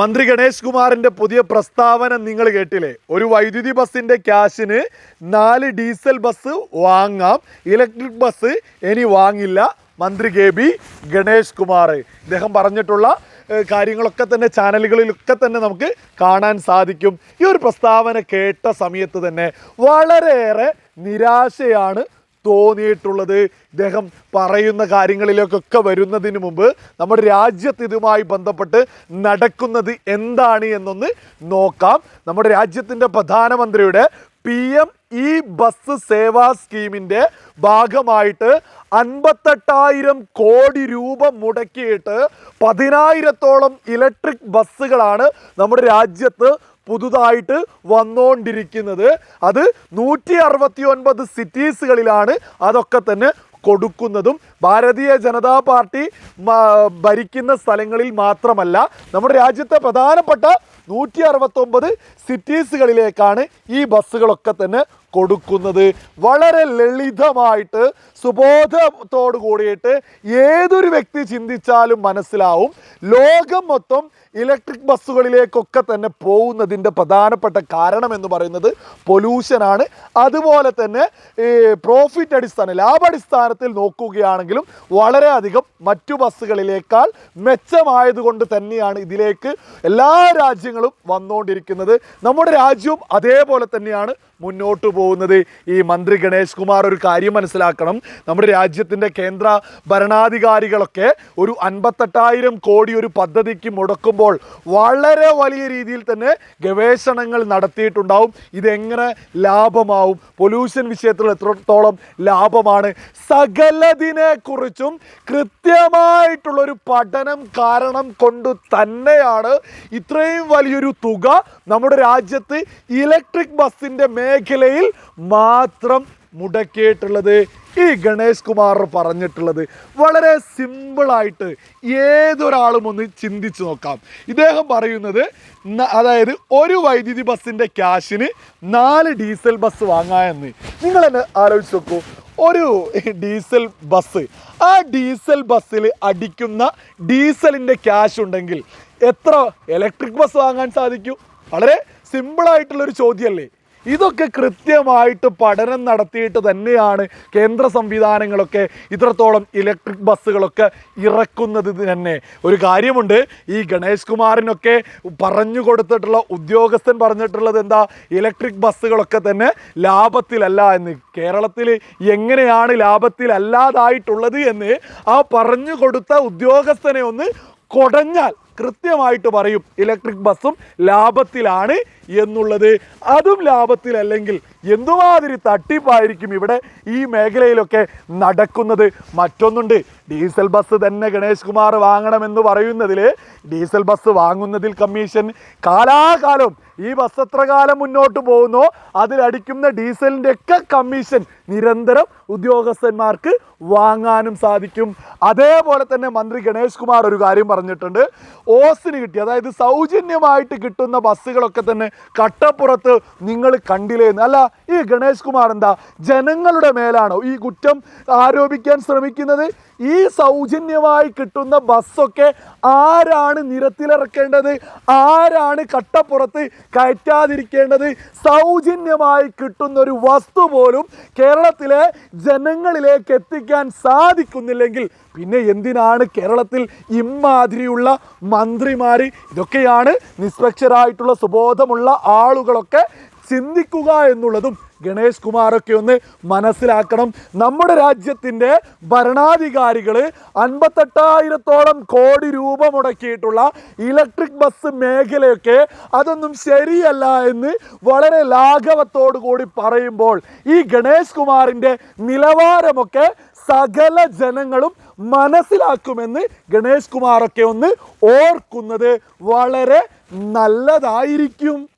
മന്ത്രി ഗണേഷ് കുമാറിന്റെ പുതിയ പ്രസ്താവന നിങ്ങൾ കേട്ടില്ലേ? ഒരു വൈദ്യുതി ബസ്സിന്റെ ക്യാഷിന് നാല് ഡീസൽ ബസ് വാങ്ങാം. ഇലക്ട്രിക് ബസ് ഇനി വാങ്ങില്ല. മന്ത്രി കെ ബി ഗണേഷ് കുമാർ. ഇദ്ദേഹം പറഞ്ഞിട്ടുള്ള കാര്യങ്ങളൊക്കെ തന്നെ ചാനലുകളിലൊക്കെ തന്നെ നമുക്ക് കാണാൻ സാധിക്കും. ഈ ഒരു പ്രസ്താവന കേട്ട സമയത്ത് തന്നെ വളരെയേറെ നിരാശയാണ് തോന്നിയിട്ടുള്ളത്. ഇദ്ദേഹം പറയുന്ന കാര്യങ്ങളിലേക്കൊക്കെ വരുന്നതിന് മുമ്പ് നമ്മുടെ രാജ്യത്ത് ഇതുമായി ബന്ധപ്പെട്ട് നടക്കുന്നത് എന്താണ് എന്നൊന്ന് നോക്കാം. നമ്മുടെ രാജ്യത്തിന്റെ പ്രധാനമന്ത്രിയുടെ P M E bus Sewa സ്കീമിന്റെ ഭാഗമായിട്ട് അൻപത്തെട്ടായിരം കോടി രൂപ മുടക്കിയിട്ട് പതിനായിരത്തോളം ഇലക്ട്രിക് ബസ്സുകളാണ് നമ്മുടെ രാജ്യത്ത് പുതുതായിട്ട് വന്നുകൊണ്ടിരിക്കുന്നത് അത് നൂറ്റി അറുപത്തി ഒൻപത് സിറ്റീസുകളിലാണ് അതൊക്കെ തന്നെ കൊടുക്കുന്നതും ഭാരതീയ ജനതാ പാർട്ടി ഭരിക്കുന്ന സ്ഥലങ്ങളിൽ മാത്രമല്ല നമ്മുടെ രാജ്യത്തെ പ്രധാനപ്പെട്ട നൂറ്റി അറുപത്തൊമ്പത് സിറ്റീസുകളിലേക്കാണ് ഈ ബസ്സുകളൊക്കെ തന്നെ കൊടുക്കുന്നത്. വളരെ ലളിതമായിട്ട് സുബോധത്തോടു കൂടിയിട്ട് ഏതൊരു വ്യക്തി ചിന്തിച്ചാലും മനസ്സിലാവും ലോകം മൊത്തം ഇലക്ട്രിക് ബസ്സുകളിലേക്കൊക്കെ തന്നെ പോകുന്നതിന്റെ പ്രധാനപ്പെട്ട കാരണം എന്ന് പറയുന്നത് പൊല്യൂഷനാണ്. അതുപോലെ തന്നെ പ്രോഫിറ്റ് അടിസ്ഥാനം ലാഭടിസ്ഥാനത്തിൽ നോക്കുകയാണെങ്കിലും വളരെയധികം മറ്റു ബസ്സുകളിലേക്കാൾ മെച്ചമായതുകൊണ്ട് തന്നെയാണ് ഇതിലേക്ക് എല്ലാ രാജ്യങ്ങളും വന്നുകൊണ്ടിരിക്കുന്നത്. നമ്മുടെ രാജ്യവും അതേപോലെ തന്നെയാണ് മുന്നോട്ട് പോകുന്നത്. ഈ മന്ത്രി ഗണേഷ് കുമാർ ഒരു കാര്യം മനസ്സിലാക്കണം. നമ്മുടെ രാജ്യത്തിന്റെ കേന്ദ്ര ഭരണാധികാരികളൊക്കെ ഒരു അൻപത്തെട്ടായിരം കോടി ഒരു പദ്ധതിക്ക് മുടക്കുമ്പോൾ വളരെ വലിയ രീതിയിൽ തന്നെ ഗവേഷണങ്ങൾ നടത്തിയിട്ടുണ്ടാവും. ഇതെങ്ങനെ ലാഭമാവും? പൊല്യൂഷൻ വിഷയത്തിൽ എത്രത്തോളം ലാഭമാണ്? സകലതിനെക്കുറിച്ചും കൃത്യമായിട്ടുള്ളൊരു പഠനം കാരണം കൊണ്ട് തന്നെയാണ് ഇത്രയും വലിയൊരു തുക നമ്മുടെ രാജ്യത്ത് ഇലക്ട്രിക് ബസ്സിന്റെ മേഖലയിൽ മാത്രം മുടക്കിയിട്ടുള്ളത് ഈ ഗണേഷ് കുമാർ പറഞ്ഞിട്ടുള്ളത്. വളരെ സിമ്പിളായിട്ട് ഏതൊരാളും ഒന്ന് ചിന്തിച്ചു നോക്കാം. ഇദ്ദേഹം പറയുന്നത് അതായത് ഒരു വൈദ്യുതി ബസ്സിന്റെ ക്യാഷിന് നാല് ഡീസൽ ബസ് വാങ്ങാമെന്ന് നിങ്ങൾ എന്നെ ആലോചിച്ച് നോക്കൂ. ഒരു ഡീസൽ ബസ് ആ ഡീസൽ ബസ്സിൽ അടിക്കുന്ന ഡീസലിന്റെ ക്യാഷ് ഉണ്ടെങ്കിൽ എത്ര ഇലക്ട്രിക് ബസ് വാങ്ങാൻ സാധിക്കും? വളരെ സിമ്പിളായിട്ടുള്ളൊരു ചോദ്യമല്ലേ. ഇതൊക്കെ കൃത്യമായിട്ട് പഠനം നടത്തിയിട്ട് തന്നെയാണ് കേന്ദ്ര സംവിധാനങ്ങളൊക്കെ ഇത്രത്തോളം ഇലക്ട്രിക് ബസ്സുകളൊക്കെ ഇറക്കുന്നത് തന്നെ. ഒരു കാര്യമുണ്ട് ഈ ഗണേഷ് കുമാറിനൊക്കെ പറഞ്ഞു കൊടുത്തിട്ടുള്ള ഉദ്യോഗസ്ഥൻ പറഞ്ഞിട്ടുള്ളത് എന്താ? ഇലക്ട്രിക് ബസ്സുകളൊക്കെ തന്നെ ലാഭത്തിലല്ല എന്ന്. കേരളത്തിൽ എങ്ങനെയാണ് ലാഭത്തിലല്ലാതായിട്ടുള്ളത് എന്ന് ആ പറഞ്ഞു കൊടുത്ത ഉദ്യോഗസ്ഥനെ ഒന്ന് കൊടഞ്ഞാൽ കൃത്യമായിട്ട് പറയും ഇലക്ട്രിക് ബസ്സും ലാഭത്തിലാണ് എന്നുള്ളത് അതും ലാഭത്തിലല്ലെങ്കിൽ എന്തുമാതിരി തട്ടിപ്പായിരിക്കും ഇവിടെ ഈ മേഖലയിലൊക്കെ നടക്കുന്നത്? മറ്റൊന്നുണ്ട്. ഡീസൽ ബസ് തന്നെ ഗണേഷ് കുമാർ വാങ്ങണമെന്ന് പറയുന്നതിൽ ഡീസൽ ബസ് വാങ്ങുന്നതിൽ കമ്മീഷൻ കാലാകാലം ഈ ബസ് എത്ര കാലം മുന്നോട്ട് പോകുന്നോ അതിലടിക്കുന്ന ഡീസലിന്റെ ഒക്കെ കമ്മീഷൻ നിരന്തരം ഉദ്യോഗസ്ഥന്മാർക്ക് വാങ്ങാനും സാധിക്കും. അതേപോലെ തന്നെ മന്ത്രി ഗണേഷ് കുമാർ ഒരു കാര്യം പറഞ്ഞിട്ടുണ്ട്. ഓസിന് കിട്ടി അതായത് സൗജന്യമായിട്ട് കിട്ടുന്ന ബസ്സുകളൊക്കെ തന്നെ കട്ടപ്പുറത്ത് നിങ്ങൾ കണ്ടില്ലേന്ന് അല്ല ഈ ഗണേഷ് കുമാർ എന്താ? ജനങ്ങളുടെ മേലാണോ ഈ കുറ്റം ആരോപിക്കാൻ ശ്രമിക്കുന്നത്? ഈ സൗജന്യമായി കിട്ടുന്ന ബസ്സൊക്കെ ആരാണ് നിരത്തിലിറക്കേണ്ടത്? ആരാണ് കട്ടപ്പുറത്ത് കയറ്റാതിരിക്കേണ്ടത്? സൗജന്യമായി കിട്ടുന്ന ഒരു വസ്തു പോലും കേരളത്തിലെ ജനങ്ങളിലേക്ക് എത്തിക്കാൻ സാധിക്കുന്നില്ലെങ്കിൽ പിന്നെ എന്തിനാണ് കേരളത്തിൽ ഇമാതിരിയുള്ള മന്ത്രിമാർ ഇതൊക്കെയാണ് നിഷ്പക്ഷരായിട്ടുള്ള സുബോധമുള്ള ആളുകളൊക്കെ ചിന്തിക്കുക എന്നുള്ളതും ഗണേഷ് കുമാറൊക്കെ ഒന്ന് മനസ്സിലാക്കണം. നമ്മുടെ രാജ്യത്തിന്റെ ഭരണാധികാരികൾ അൻപത്തെട്ടായിരത്തോളം കോടി രൂപ മുടക്കിയിട്ടുള്ള ഇലക്ട്രിക് ബസ് മേഖലയൊക്കെ അതൊന്നും ശരിയല്ല എന്ന് വളരെ ലാഘവത്തോടു കൂടി പറയുമ്പോൾ ഈ ഗണേഷ് കുമാറിന്റെ നിലവാരമൊക്കെ സകല ജനങ്ങളും മനസ്സിലാക്കുമെന്ന് ഗണേഷ് കുമാറൊക്കെ ഒന്ന് ഓർക്കുന്നത് വളരെ നല്ലതായിരിക്കും.